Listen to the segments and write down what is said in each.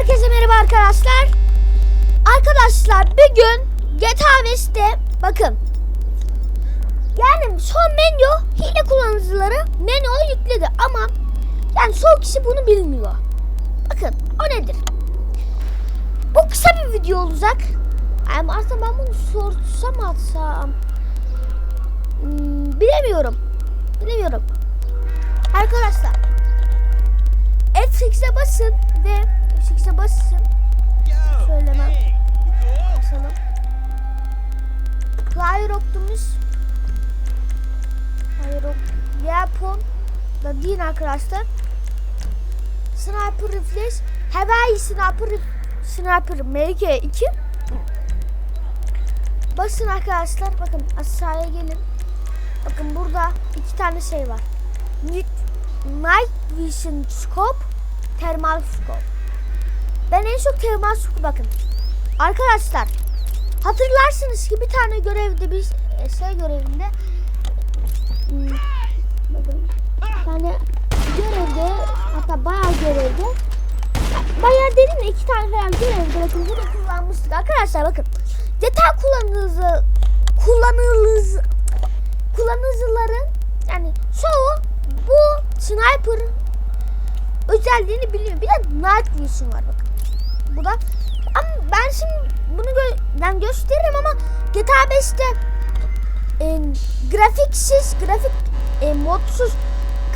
Herkese merhaba arkadaşlar. Arkadaşlar bir gün GTA West'te bakın. Yani son menü hile kullanıcıları menüyü yükledi ama yani çoğu kişi bunu bilmiyor. Bakın o nedir? Bu kısa bir video olacak. Ama aslında ben bunu sorsam atsam. Hmm, bilemiyorum. Bilemiyorum. Arkadaşlar F8'e basın ve F8'e basın. Söylemem. Basalım. Fire Optimus Fire Op- Weapon da değil arkadaşlar. Sniper Reflex Heavy Sniper Sniper MK2 Basın arkadaşlar bakın aşağıya gelin. Bakın burada iki tane şey var. Night Vision Scope, Thermal Scope. En çok Thermal Scope bakın. Arkadaşlar hatırlarsınız ki bir tane görevde bir e, şey görevinde hmm, bakın bir tane görevde hatta bayağı görevde bayağı dedim de iki tane falan görevde bakın bunu kullanmıştık arkadaşlar bakın GTA kullanıcı kullanıcı kullanıcıların yani çoğu bu sniper özelliğini biliyor. Bir de night vision var bakın. Bu da ama ben şimdi bunu gö ben gösteririm ama GTA 5'te e, grafiksiz, grafik e, modsuz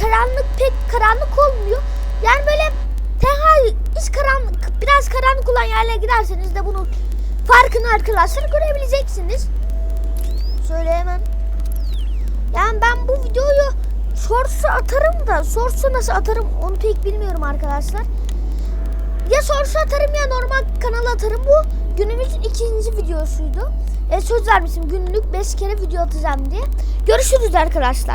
karanlık pek karanlık olmuyor. Yani böyle tenha hiç karanlık biraz karanlık olan yerlere giderseniz de bunun farkını arkadaşlar görebileceksiniz. Söyle hemen. Yani ben bu videoyu Source'a atarım da Source'a nasıl atarım onu pek bilmiyorum arkadaşlar. Ya Source'a atarım ya normal kanala atarım. Bu günümüzün ikinci videosuydu. E, söz vermişim günlük 5 kere video atacağım diye. Görüşürüz arkadaşlar.